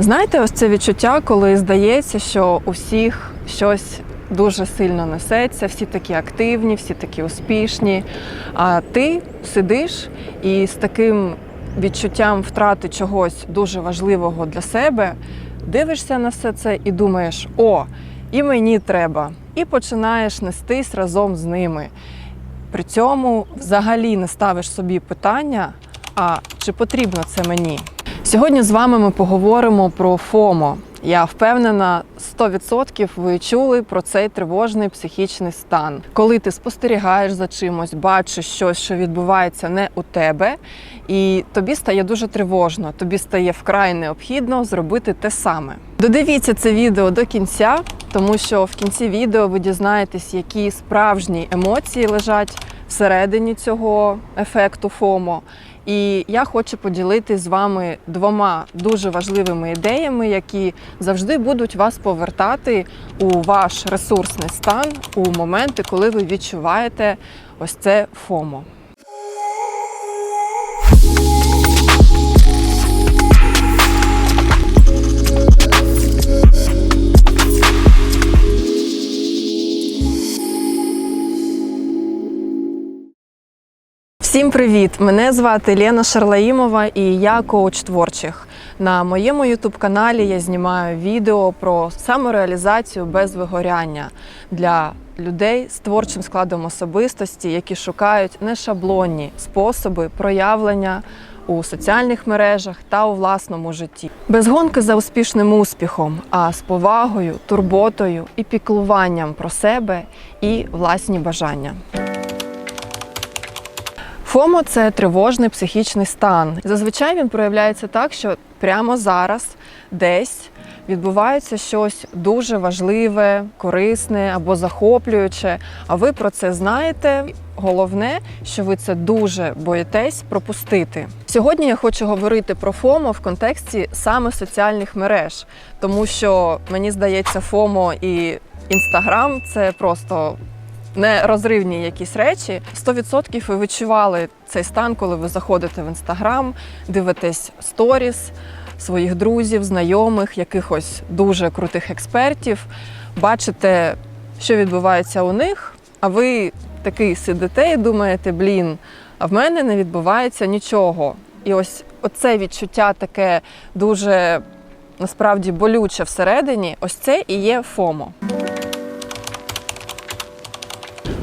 Знаєте, ось це відчуття, коли здається, що у всіх щось дуже сильно несеться, всі такі активні, всі такі успішні. А ти сидиш і з таким відчуттям втрати чогось дуже важливого для себе дивишся на все це і думаєш: о, і мені треба. І починаєш нестись разом з ними. При цьому взагалі не ставиш собі питання, а чи потрібно це мені? Сьогодні з вами ми поговоримо про ФОМО. Я впевнена, 100% ви чули про цей тривожний психічний стан, коли ти спостерігаєш за чимось, бачиш щось, що відбувається не у тебе, і тобі стає дуже тривожно, тобі стає вкрай необхідно зробити те саме. Додивіться це відео до кінця, тому що в кінці відео ви дізнаєтесь, які справжні емоції лежать всередині цього ефекту ФОМО. І я хочу поділити з вами двома дуже важливими ідеями, які завжди будуть вас повертати у ваш ресурсний стан у моменти, коли ви відчуваєте ось це ФОМО. Всім привіт! Мене звати Лена Шарлаїмова і я коуч творчих. На моєму ютуб-каналі я знімаю відео про самореалізацію без вигоряння для людей з творчим складом особистості, які шукають нешаблонні способи проявлення у соціальних мережах та у власному житті. Без гонки за успішним успіхом, а з повагою, турботою і піклуванням про себе і власні бажання. ФОМО це тривожний психічний стан. Зазвичай він проявляється так, що прямо зараз десь відбувається щось дуже важливе, корисне або захоплююче. А ви про це знаєте. Головне, що ви це дуже боїтесь пропустити. Сьогодні я хочу говорити про ФОМО в контексті саме соціальних мереж, тому що мені здається, ФОМО і Інстаграм це просто нерозривні якісь речі. 100% ви відчували цей стан, коли ви заходите в інстаграм, дивитесь сторіс своїх друзів, знайомих, якихось дуже крутих експертів, бачите, що відбувається у них, а ви такий сидите і думаєте, блін, а в мене не відбувається нічого. І ось оце відчуття таке дуже насправді болюче всередині, ось це і є ФОМО.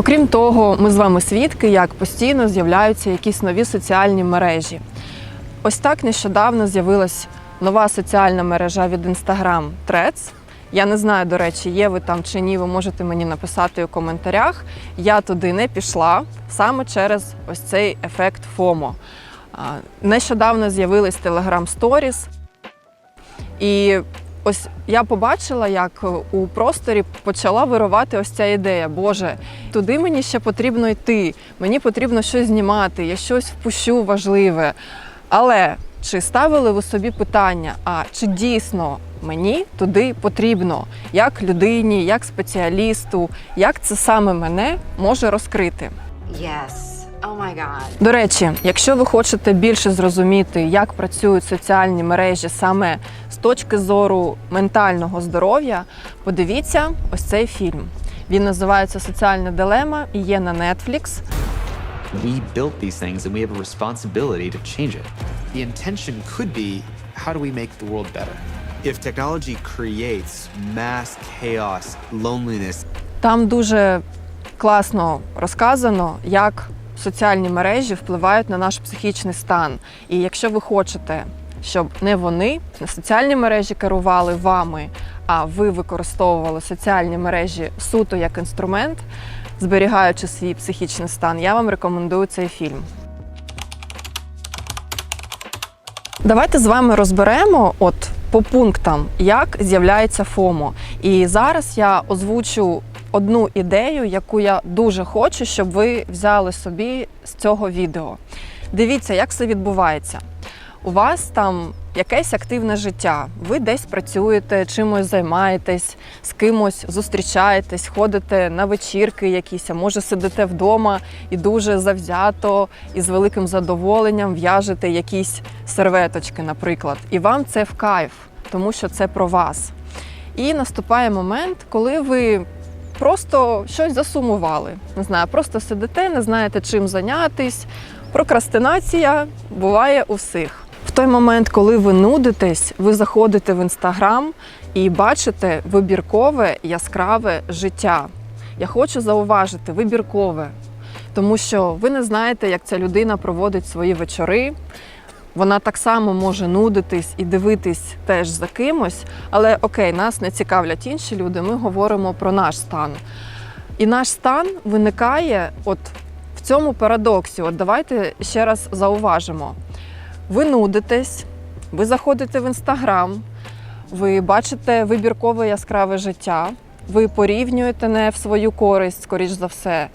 Окрім того, ми з вами свідки, як постійно з'являються якісь нові соціальні мережі. Ось так нещодавно з'явилась нова соціальна мережа від Instagram Threads. Я не знаю, до речі, є ви там чи ні, ви можете мені написати у коментарях. Я туди не пішла саме через ось цей ефект ФОМО. Нещодавно з'явились Telegram Stories. І ось я побачила, як у просторі почала вирувати ось ця ідея. Боже, туди мені ще потрібно йти, мені потрібно щось знімати, я щось впущу важливе. Але чи ставили ви собі питання, а чи дійсно мені туди потрібно, як людині, як спеціалісту, як це саме мене може розкрити? Yes. Oh my God. До речі, якщо ви хочете більше зрозуміти, як працюють соціальні мережі саме з точки зору ментального здоров'я, подивіться ось цей фільм. Він називається Соціальна дилема і є на Netflix. We built these things and we have a responsibility to change it. The intention could be how do we make the world better? If technology creates mass chaos, loneliness, Там дуже класно розказано, як соціальні мережі впливають на наш психічний стан. І якщо ви хочете, щоб не вони, не соціальні мережі керували вами, а ви використовували соціальні мережі суто як інструмент, зберігаючи свій психічний стан, я вам рекомендую цей фільм. Давайте з вами розберемо от по пунктам, як з'являється ФОМО. І зараз я озвучу одну ідею, яку я дуже хочу, щоб ви взяли собі з цього відео. Дивіться, як все відбувається. У вас там якесь активне життя. Ви десь працюєте, чимось займаєтесь, з кимось зустрічаєтесь, ходите на вечірки якісь, а може сидите вдома і дуже завзято і з великим задоволенням в'яжете якісь серветочки, наприклад. І вам це в кайф. тому що це про вас. І наступає момент, коли ви просто щось засумували. Не знаю, просто сидите, не знаєте, чим зайнятись. Прокрастинація буває у всіх. В той момент, коли ви нудитесь, ви заходите в інстаграм і бачите вибіркове яскраве життя. Я хочу зауважити вибіркове, тому що ви не знаєте, як ця людина проводить свої вечори. Вона так само може нудитись і дивитись теж за кимось, але окей, нас не цікавлять інші люди. Ми говоримо про наш стан. І наш стан виникає от в цьому парадоксі. От давайте ще раз зауважимо. Ви нудитесь, ви заходите в інстаграм, ви бачите вибіркове яскраве життя, ви порівнюєте не в свою користь, скоріш за все.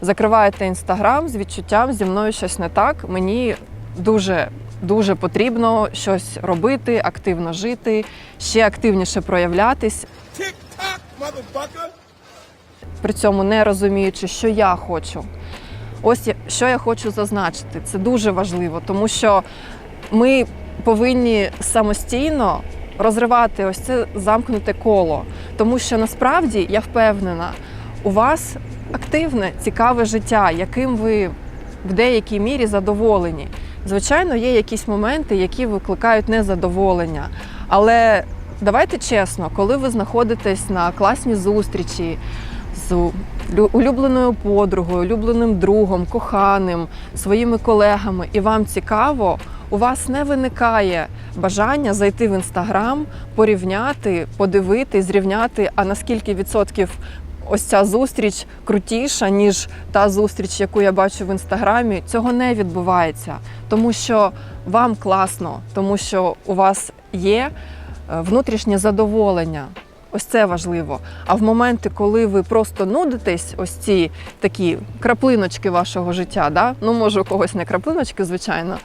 Закриваєте інстаграм з відчуттям зі мною щось не так. Мені дуже дуже потрібно щось робити, активно жити, ще активніше проявлятись. При цьому не розуміючи, що я хочу. Ось що я хочу зазначити. Це дуже важливо, тому що ми повинні самостійно розривати ось це замкнуте коло. Тому що насправді я впевнена, у вас активне, цікаве життя, яким ви в деякій мірі задоволені. Звичайно, є якісь моменти, які викликають незадоволення. Але давайте чесно, коли ви знаходитесь на класній зустрічі з улюбленою подругою, улюбленим другом, коханим, своїми колегами, і вам цікаво, у вас не виникає бажання зайти в інстаграм, порівняти, подивити, зрівняти, а наскільки відсотків ось ця зустріч крутіша, ніж та зустріч, яку я бачу в інстаграмі, цього не відбувається, тому що вам класно, тому що у вас є е, внутрішнє задоволення. Ось це важливо. А в моменти, коли ви просто нудитесь, ось ці такі краплиночки вашого життя, да? ну може у когось не краплиночки, звичайно,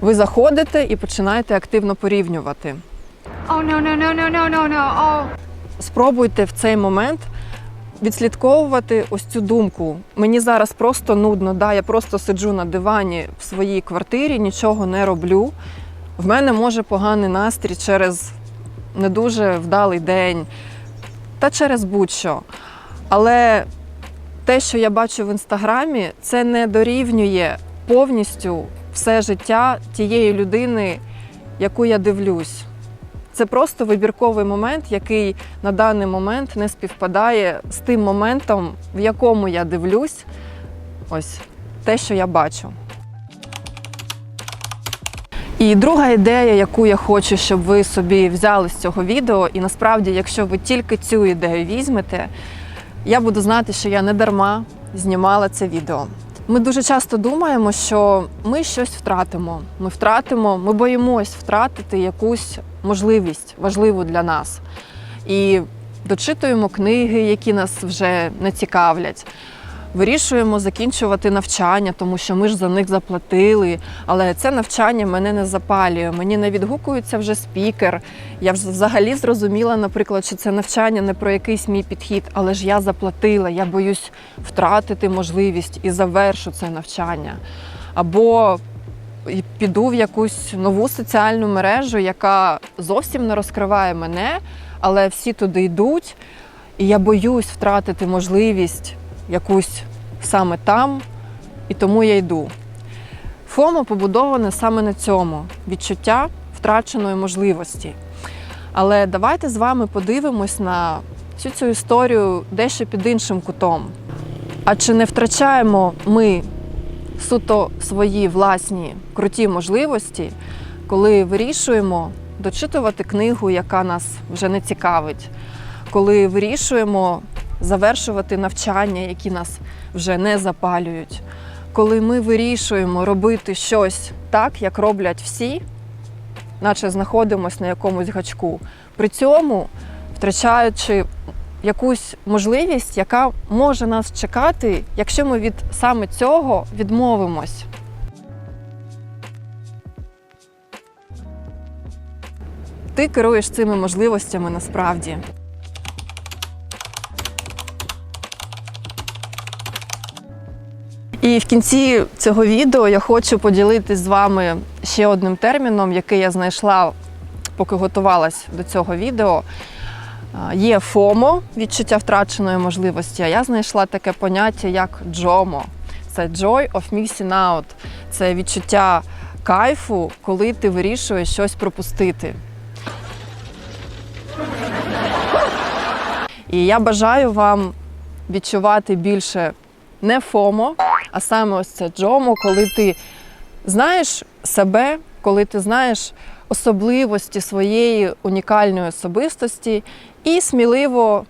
ви заходите і починаєте активно порівнювати. Oh no no no no no no no. Oh. Спробуйте в цей момент відслідковувати ось цю думку. Мені зараз просто нудно, да, я просто сиджу на дивані в своїй квартирі, нічого не роблю. В мене може поганий настрій через не дуже вдалий день та через будь-що. Але те, що я бачу в інстаграмі, це не дорівнює повністю все життя тієї людини, яку я дивлюсь. Це просто вибірковий момент, який на даний момент не співпадає з тим моментом, в якому я дивлюсь, ось те, що я бачу. І друга ідея, яку я хочу, щоб ви собі взяли з цього відео, і насправді, якщо ви тільки цю ідею візьмете, я буду знати, що я не дарма знімала це відео. Ми дуже часто думаємо, що ми щось втратимо. Ми втратимо, ми боїмось втратити якусь можливість важливу для нас. І дочитуємо книги, які нас вже не цікавлять. Вирішуємо закінчувати навчання, тому що ми ж за них заплатили. Але це навчання мене не запалює. Мені не відгукується вже спікер. Я вже взагалі зрозуміла, наприклад, що це навчання не про якийсь мій підхід, але ж я заплатила. Я боюсь втратити можливість і завершу це навчання. Або піду в якусь нову соціальну мережу, яка зовсім не розкриває мене, але всі туди йдуть. І я боюсь втратити можливість якусь саме там, і тому я йду. ФОМО побудоване саме на цьому відчуття втраченої можливості. Але давайте з вами подивимось на всю цю історію дещо під іншим кутом. А чи не втрачаємо ми суто свої власні круті можливості, коли вирішуємо дочитувати книгу, яка нас вже не цікавить, коли вирішуємо завершувати навчання, які нас вже не запалюють, коли ми вирішуємо робити щось так, як роблять всі, наче знаходимося на якомусь гачку, при цьому втрачаючи якусь можливість, яка може нас чекати, якщо ми від саме цього відмовимось. Ти керуєш цими можливостями насправді. І в кінці цього відео я хочу поділитись з вами ще одним терміном, який я знайшла поки готувалась до цього відео. Є ФОМО відчуття втраченої можливості. А я знайшла таке поняття як джомо. Це Joy of Missing Out. Це відчуття кайфу, коли ти вирішуєш щось пропустити. І я бажаю вам відчувати більше не ФОМО, а саме ось це джомо, коли ти знаєш себе, коли ти знаєш особливості своєї унікальної особистості і сміливо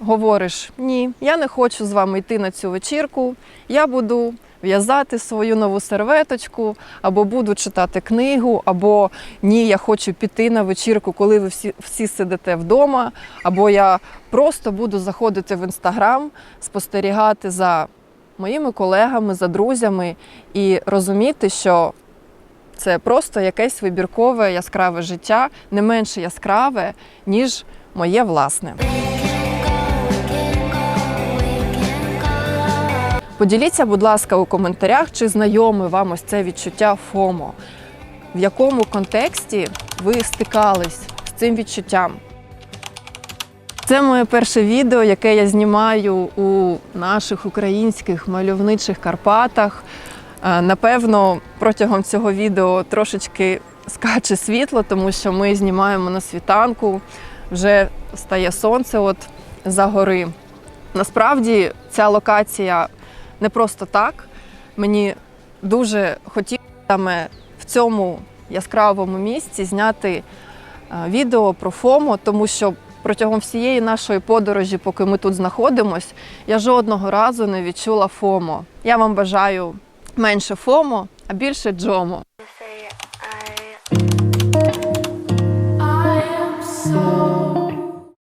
говориш: ні, я не хочу з вами йти на цю вечірку, я буду в'язати свою нову серветочку, або буду читати книгу, або ні, я хочу піти на вечірку, коли ви всі, всі сидите вдома, або я просто буду заходити в інстаграм, спостерігати за моїми колегами, за друзями і розуміти, що це просто якесь вибіркове яскраве життя, не менше яскраве, ніж моє власне. Поділіться, будь ласка, у коментарях, чи знайоме вам ось це відчуття ФОМО, в якому контексті ви стикались з цим відчуттям. Це моє перше відео, яке я знімаю у наших українських мальовничих Карпатах. Напевно, протягом цього відео трошечки скаче світло, тому що ми знімаємо на світанку, вже стає сонце от за гори. Насправді ця локація не просто так. Мені дуже хотілося саме в цьому яскравому місці зняти е, відео про ФОМО, тому що протягом всієї нашої подорожі, поки ми тут знаходимось, я жодного разу не відчула ФОМО. Я вам бажаю менше ФОМО, а більше джомо.